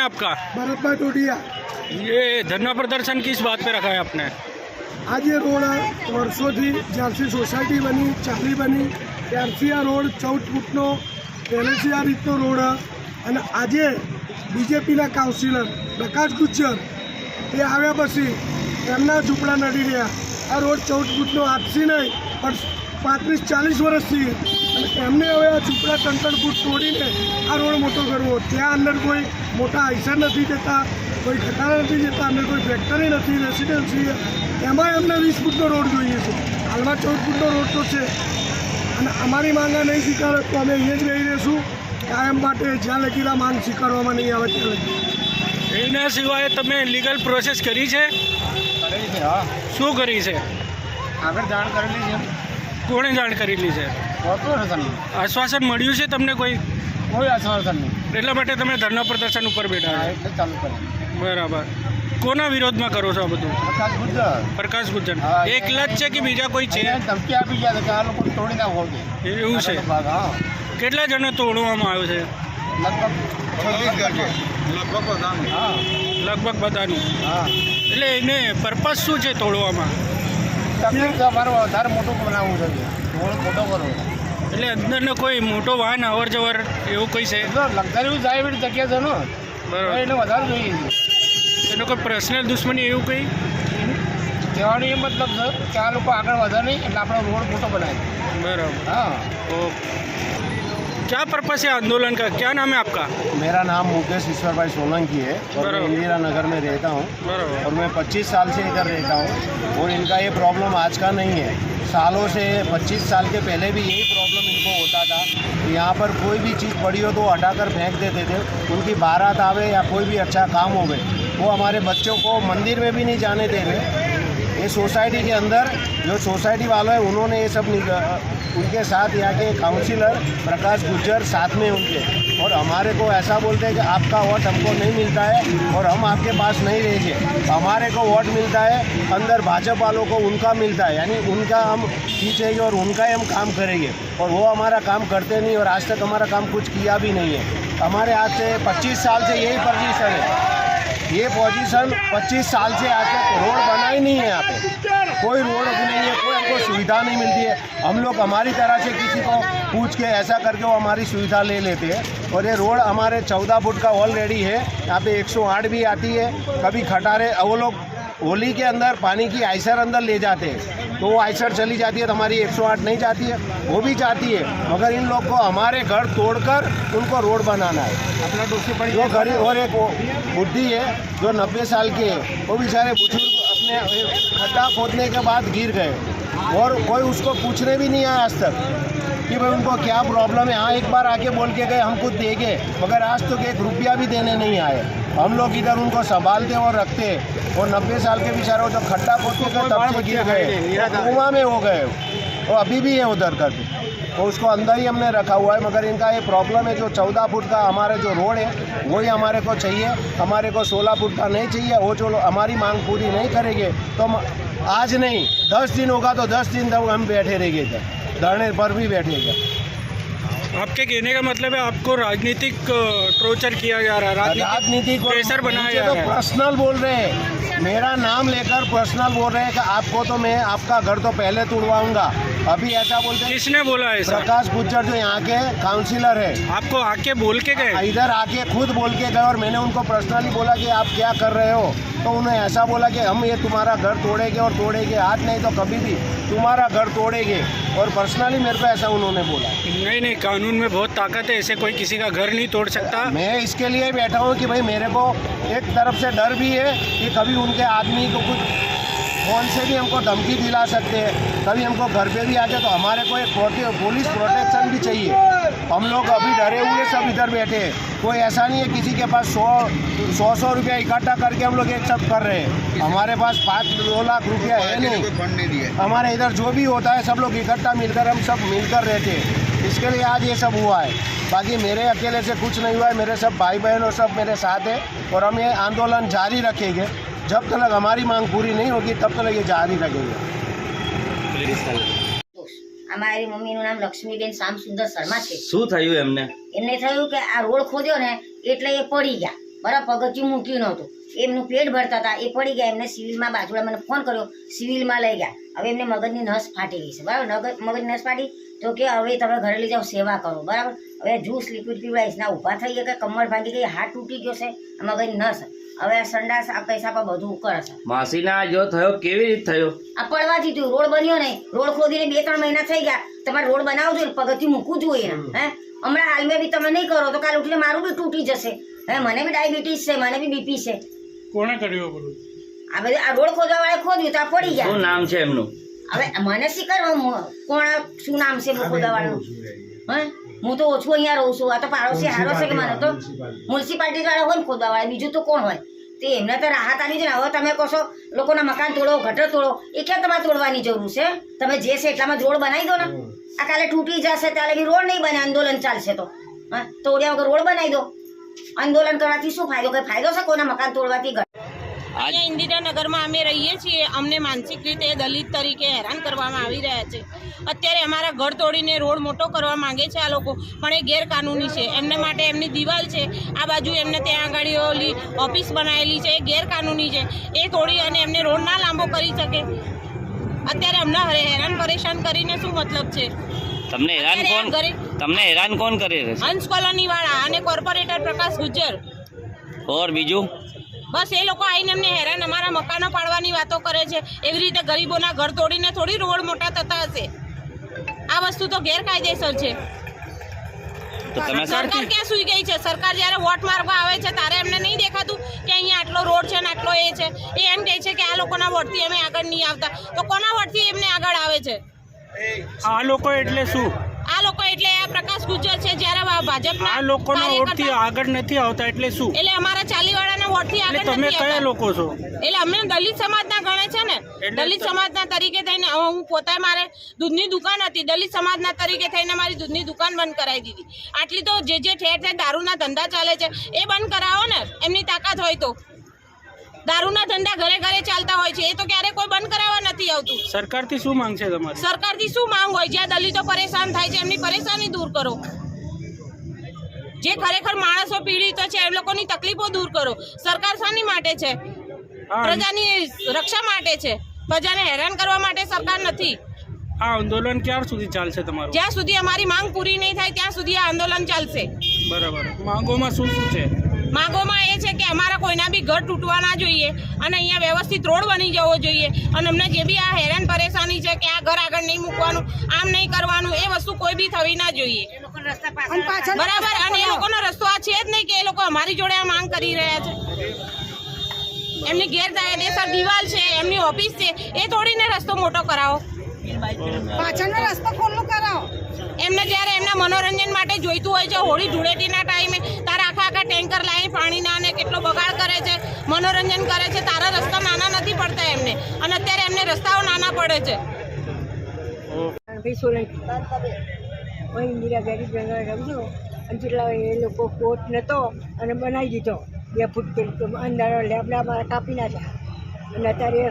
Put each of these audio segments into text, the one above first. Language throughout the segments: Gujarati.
है आपका भरत भाई टोडिया ये धरना प्रदर्शन किस बात पे रखा है आपने આ જે રોડ વર્ષોથી જ્યારથી સોસાયટી બની ચાલી બની ત્યારથી આ રોડ ચૌદ ફૂટનો પહેલેથી આ રીતનો રોડ અને આજે બીજેપીના કાઉન્સિલર પ્રકાશ ગુજ્જર એ આવ્યા પછી એમના ઝૂંપડા નડી રહ્યા આ રોડ ચૌદ ફૂટનો આજથી નહીં પણ પાંત્રીસ ચાલીસ વર્ષથી અને એમને હવે આ ઝૂંપડા ત્રણ ફૂટ તોડીને આ રોડ મોટો કરવો. ત્યાં અંદર કોઈ મોટા આઈસર નથી જતા કોઈ ખટારા નથી જતા અંદર કોઈ ફેક્ટરી નથી રેસિડેન્સી એમાં એમને વીસ ફૂટનો રોડ જોઈએ છે. હાલમાં ચૌદ ફૂટનો રોડ તો છે. અને અમારી માંગા નહીં સ્વીકારે તો અમે અહીંયા જ રહી રહીશું. કાયમ માટે જ્યાં લગીલા માંગ સ્વીકારવામાં નહીં આવે ત્યાં લગી એના સિવાય તમે લીગલ પ્રોસેસ કરી છે હા. શું કરી છે? આગળ જાણ કરેલી છે. કોણે જાણ કરેલી છે? કોર્પોરેશન આશ્વાસન મળ્યું છે તમને કોઈ? કોઈ આશ્વાસન નહીં. એટલા માટે તમે ધરના પ્રદર્શન ઉપર બેઠા એટલે ચાલુ કરે. બરાબર. કોના વિરોધમાં કરો છો આ બધું? પ્રકાશ ગુજર પ્રકાશ ગુજ્જર. હા. એકલા જ છે કે બીજા કોઈ છે? ધમકી આપી ગયા કે આ લોકો તોડી નાખો એવું છે. હા. કેટલા જણો તોડવામાં આવ્યો છે? લગભગ લગભગ હા. લગભગ બધાનું. હા. એટલે એને પર્પઝ શું છે તોડવામાં? તકલીફ અમારે વધારે મોટું બનાવવું જોઈએ રોડ મોટો કરવો એટલે અંદરનો કોઈ મોટો વાહન અવર જવર એવું કોઈ છે? લક્ઝરી જાય એવી જગ્યા છે ને. બરાબર. એને વધારે જોઈએ એનો કોઈ પર્સનલ દુશ્મની એવું કંઈ? કહેવાનો એ મતલબ છે કે આ લોકો આગળ વધારે નહીં એટલે આપણો રોડ મોટો બનાવે. બરાબર. હા. ઓકે. क्या पर्पज है आंदोलन का? क्या नाम है आपका? मेरा नाम मुकेश ईश्वर भाई सोलंकी है और मैं इंदिरा नगर में रहता हूँ और मैं 25 साल से इधर रहता हूँ और इनका ये प्रॉब्लम आज का नहीं है। सालों से 25 साल के पहले भी यही प्रॉब्लम इनको होता था यहाँ पर कोई भी चीज़ पड़ी हो तो वो हटाकर फेंक देते थे। उनकी बारात आवे या कोई भी अच्छा काम हो गए वो हमारे बच्चों को मंदिर में भी नहीं जाने दे रहे ये सोसाइटी के अंदर जो सोसाइटी वालों है, उन्होंने ये सब उनके साथ यहाँ के काउंसिलर प्रकाश गुज्जर साथ में उनके। और हमारे को ऐसा बोलते हैं कि आपका वोट हमको नहीं मिलता है और हम आपके पास नहीं रहेंगे। हमारे को वोट मिलता है, अंदर भाजपा वालों को उनका मिलता है। यानी उनका हम खींचेंगे और उनका ही हम काम करेंगे। और वो हमारा काम करते नहीं और आज तक हमारा काम कुछ किया भी नहीं है। हमारे आज से 25 साल से यही पोजीशन है। ये पोजीशन 25 साल से आज तक रोड बना ही नहीं है यहाँ पे। कोई रोड भी नहीं है, कोई हमको सुविधा नहीं मिलती है। हम लोग हमारी तरह से किसी को पूछ के ऐसा करके वो हमारी सुविधा ले लेते हैं। और ये रोड हमारे 14 फुट का ऑलरेडी है, यहाँ पे 108 भी आती है। कभी खटारे, वो लोग होली के अंदर पानी की आइसर अंदर ले जाते हैं। तो वो आइसर चली जाती है तो हमारी 108 नहीं जाती है वो भी जाती है। मगर इन लोग को हमारे घर तोड़कर उनको रोड बनाना है। अपना दोषी पड़ी जो गरीब और एक बुढ़ी है जो नब्बे साल के है वो बेचारे बुज़ुर्ग अपने खड्डा खोदने के बाद गिर गए। और कोई उसको पूछने भी नहीं आया आज तक। कि भाई उनको क्या प्रॉब्लम है हाँ एक बार आके बोल के गए हम खुद देंगे मगर आज तक एक रुपया भी देने नहीं आए हम लोग इधर उनको संभालते और रखते हैं और नब्बे साल के बेचारे वो जो खड्डा खोदते थे तब से गिर गए कुआं में हो गए वो अभी भी है उधर कर तो उसको अंदर ही हमने रखा हुआ है मगर इनका ये प्रॉब्लम है जो चौदह फुट का हमारे जो रोड है वही हमारे को चाहिए हमारे को सोलह फुट का नहीं चाहिए वो जो हमारी मांग पूरी नहीं करेंगे तो हम आज नहीं दस दिन होगा तो दस दिन तक हम बैठे रहेंगे इधर ધરણે પર બી બેઠી છે. आपके कहने का मतलब है आपको राजनीतिक टोर्चर किया जा रहा है राजनीतिक प्रेशर बनाया जा तो रहा है। पर्सनल बोल रहे हैं। मेरा नाम लेकर पर्सनल बोल रहे हैं कि आपको तो मैं आपका घर तो पहले तुड़वाऊँगा। अभी ऐसा बोलते हैं किसने बोला ऐसा? प्रकाश गुज्जर जो यहाँ के काउंसिलर है। आपको आके बोल के गए? इधर आके खुद बोल के गए और मैंने उनको पर्सनली बोला कि आप क्या कर रहे हो? तो उन्हें ऐसा बोला कि हम ये तुम्हारा घर तोड़ेंगे और तोड़ेंगे। आज नहीं तो कभी भी तुम्हारा घर तोड़ेंगे। और पर्सनली मेरे को ऐसा उन्होंने बोला। नहीं नहीं कानून में बहुत ताकत है ऐसे कोई किसी का घर नहीं तोड़ सकता। मैं इसके लिए बैठा हूँ कि भाई मेरे को एक तरफ़ से डर भी है कि कभी उनके आदमी को कुछ फ़ोन से भी हमको धमकी दिला सकते हैं कभी हमको घर पे भी आके तो हमारे को एक प्रोटे- पुलिस प्रोटेक्शन भी चाहिए। हम लोग अभी डरे हुए सब इधर बैठे हैं। कोई ऐसा नहीं है किसी के पास सौ सौ सौ रुपया इकट्ठा करके हम लोग एक सब कर रहे हैं। हमारे पास पाँच दो लाख रुपया है नहीं। हमारे इधर जो भी होता है सब लोग इकट्ठा मिलकर हम सब मिलकर रहते हैं। इसके लिए आज ये सब हुआ है बाकी मेरे अकेले से कुछ नहीं हुआ है मेरे सब भाई बहन और सब मेरे साथ है और हम ये आंदोलन जारी रखेंगे जब तक हमारी मांग पूरी नहीं होगी तब तक ये जारी रखेंगे આ મારી મમ્મીનું નામ લક્ષ્મીબેન શ્યામસુંદર શર્મા છે શું થયું એમને એમને થયું કે આ રોડ ખોદ્યો ને એટલે એ પડી ગયા બરાબર પગથિયું મૂક્યું નહોતું. એમનું પેટ ભરતા હતા એ પડી ગયા એમને સિવિલમાં બાજુડા મને ફોન કર્યો સિવિલમાં લઈ ગયા. હવે એમને મગજની નસ ફાટી ગઈ છે બરાબર? મગજ મગજની નસ ફાટી તો કે હવે તમે ઘરે લઈ જાઓ સેવા કરો બરાબર? હવે જ્યુસ લિક્વિડ પીવડાવીશ ના ઊભા થઈ ગયા કે કમર ભાંગી ગઈ હાથ તૂટી ગયો છે મગજની નસ. હવે આ સંડાસ આ પૈસા પર બધું કરે છે. માસીના જો થયો કેવી રીતે થયો? આ પડવાથી થયું રોડ બન્યો નહીં. રોડ ખોદીને બે ત્રણ મહિના થઈ ગયા. તમારે રોડ બનાવવો જોઈએ પગથિયું મૂકવું જોઈએ હે? હમણાં હાલમાં બી તમે નહીં કરો તો કાલ ઉઠીને મારું બી તૂટી જશે. હે મને બી ડાયાબિટીસ છે મને બી બીપી છે. કોણે કર્યું આ બધું? આ બધું આ રોડ ખોદવા વાળા ખોદ્યું તો આ પડી શું ગયા નામ છે એમનું? હવે મને શી કરવા કોણ શું નામ છે ખોદવા વાળું હે? હું તો ઓછું અહીંયા રહું છું આ તો પાડોશી હારો છે કે મને તો? મ્યુનિસિપાલિટી વાળા હોય ને ખોદવા વાળા બીજું તો કોણ હોય? તે એમને તો રાહત આવી છે ને હવે તમે કહો છો લોકોના મકાન તોડો ગટર તોડો એ ક્યાં તમારે તોડવાની જરૂર છે? તમે જે છે એટલામાં રોડ બનાવી દો ને. આ કાલે તૂટી જશે ત્યારે બી રોડ નહીં બને આંદોલન ચાલશે તો. હા? તોડ્યા વગર રોડ બનાવી દો. આંદોલન કરવાથી શું ફાયદો? કઈ ફાયદો છે કોઈના મકાન તોડવાથી અહીંયા ઇન્દિરાનગરમાં અમે રહીએ છીએ. અમને માનસિક રીતે દલિત તરીકે હેરાન કરવામાં આવી રહ્યા છે. અત્યારે અમારા ઘર તોડીને રોડ મોટો કરવા માંગે છે આ લોકો પણ એ ગેરકાનૂની છે. એમને માટે એમની દિવાલ છે. આ બાજુ એમને ત્યાં આગળ ઓલી ઓફિસ બનાવેલી છે. એ ગેરકાનૂની છે. એ તોડી અને એમને રોડ ના લાંબો કરી શકે. અત્યારે અમને હરે- હેરાન પરેશાન કરીને શું મતલબ છે? તમને હેરાન કોણ? તમને હેરાન કોણ કરે છે? હંસ કોલોની વાળા અને કોર્પોરેટર પ્રકાશ ગુજ્જર. ઓર બીજું? બસ એ લોકો આવીને એમને હેરાન અમારા મકાનો પાડવાની વાતો કરે છે. એવી રીતે ગરીબોના ઘર તોડીને થોડી રોડ મોટા થતા હશે. આ વસ્તુ તો ગેરકાયદેસર છે. સરકાર ક્યાં સુઈ ગઈ છે? સરકાર જ્યારે વોટ મારવા આવે છે ત્યારે એમને નહીં દેખાતું કે અહીંયા આટલો રોડ છે ને આટલો એ છે. એ એમ કહે છે કે આ લોકોના વોટથી અમે આગળ નહીં આવતા. તો કોના વોટથી એમને આગળ આવે છે? આ લોકો એટલે શું? આ લોકો પ્રકાશ ગુજર છે જ્યારે ભાજપના આ લોકોના વોટથી આગળ નથી આવતા એટલે શું? એટલે અમારા ચાલીવાળાના વોટથી આગળ તમે કયા લોકો છો? એટલે અમે દલિત સમાજના ગણે છે ને. દલિત સમાજના તરીકે થઈને હું પોતે મારે દૂધની દુકાન હતી. દલિત સમાજના તરીકે થઈને મારી દૂધની દુકાન બંધ કરાવી દીધી. આટલી તો જે જે ઠેર ઠેર દારૂના ધંધા ચાલે છે એ બંધ કરાવો ને. એમની તાકાત હોય તો. દારૂના ધંધા ઘરે ઘરે ચાલતા હોય છે. એ તો ક્યારે કોઈ બંધ કરાવવા નથી આવતું. સરકારથી શું માંગ છે તમારી? સરકારથી શું માંગ હોય? જ્યાં દલિતો પરેશાન થાય છે એમની પરેશાની દૂર કરો. જે ખરેખર માણસો પીડિતો છે એ લોકોની તકલીફો દૂર કરો. સરકાર શાની માટે છે? પ્રજાની રક્ષા માટે છે? પ્રજાને હેરાન કરવા માટે સરકાર નથી. આ આંદોલન ક્યાર સુધી ચાલશે તમારું? જ્યાં સુધી અમારી માંગ પૂરી નહીં થાય ત્યાં સુધી આ આંદોલન ચાલશે. બરાબર. માંગોમાં શું શું છે? માંગોમાં એ છે કે અમારા કોઈના બી ઘર તૂટવા ના જોઈએ અને અહીંયા વ્યવસ્થિત રોડ બની જવો જોઈએ. અને અમને જે બી આ હેરાન પરેશાની છે કે આ ઘર આગળ નહીં મૂકવાનું આમ નહીં કરવાનું એ વસ્તુ કોઈ બી થવી ના જોઈએ. બરાબર? અને એ લોકોનો રસ્તો આ છે જ નહીં કે એ લોકો અમારી જોડે આ માંગ કરી રહ્યા છે. એમની ગેરકાયદેસર દિવાલ છે એમની ઓફિસ છે એ તોડીને રસ્તો મોટો કરાવો. પાછળનો રસ્તો ખુલ્લો કરાવો. એમને જ્યારે એમના મનોરંજન માટે જોઈતું હોય છે હોળી ધૂળેટીના ટાઈમે તારા આખા આખા ટેન્કર લાવી પાણીના અને કેટલો બગાડ કરે છે મનોરંજન કરે છે. તારા રસ્તા નાના નથી પડતા એમને. અને અત્યારે એમને રસ્તાઓ નાના પડે છે. ઇન્દિરા ગરીબ જંગલ અને જેટલા એ લોકો કોટ નતો અને બનાવી દીધો. બે ફૂટ અંદર લેબડામાં કાપી નાખ્યા અને અત્યારે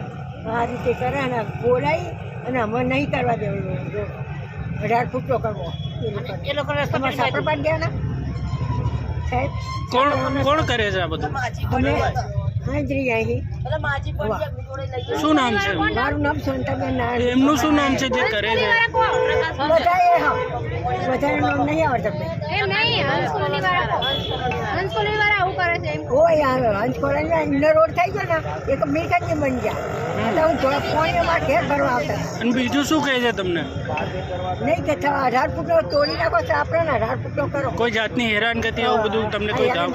આ રીતે કરે અને બોલાવી અને અમે નહીં કરવા દેવું. રોડ. અઢાર ફૂટનો કરવો. એ લોકો. રસ્તામાં સાપડ પાડી દેવાના. સાહેબ કોણ કોણ કરે છે આ બધું? હાજરી અહીં શું નામ છે મારું નામ સોનતાબેન નારાયણ એમનું શું નામ છે જે કરે છે બધા એ હા બધાને નામ નહીં આવડતા બેન. એમ નહીં હંસકોલી વાળા હંસકોલી વાળા આવું કરે છે એમ હોય આવે હંસકોળાના ઇન્ડર રોડ થઈ ગયો ને એક મિલકત બની ગયા એટલે હું થોડા પોણી અમારા ઘેર ભરવા આવતા હતા. અને બીજું શું કહે છે તમને નહીં કે થા- અઢાર ફૂટનો તોડી નાખો તો આપણે ને અઢાર ફૂટનો કરો કોઈ જાતની હેરાનગતિ આવું બધું તમને કોઈ અહીંયા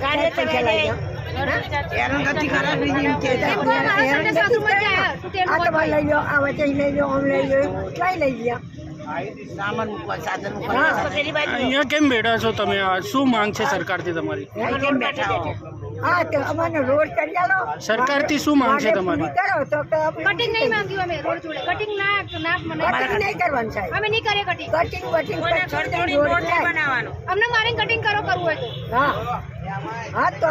ધામ કઈ નામ ખરાબ એમ કે આ તમારે લઈ લો આ વચ્ચે લઈ લો આમ લઈ લો લઈ ગયા અહીંયા કેમ બેઠા છો તમે? શું માંગ છે સરકારથી તમારી? હા? તો અમારો રોડ કરી આલો સરકારથી શું માંગ છે તમારી? કરો તો કટિંગ નહીં માંગ્યું અમે રોડ જોડે. કટિંગ ના ના મને કટિંગ નહીં કરવાનું સાહેબ. અમે નહીં કરે કટિંગ. કટિંગ પછી રોડ થાય. બનાવવાનો. અમને મારે કટિંગ કરો કરવું હોય તો. હા. હા તો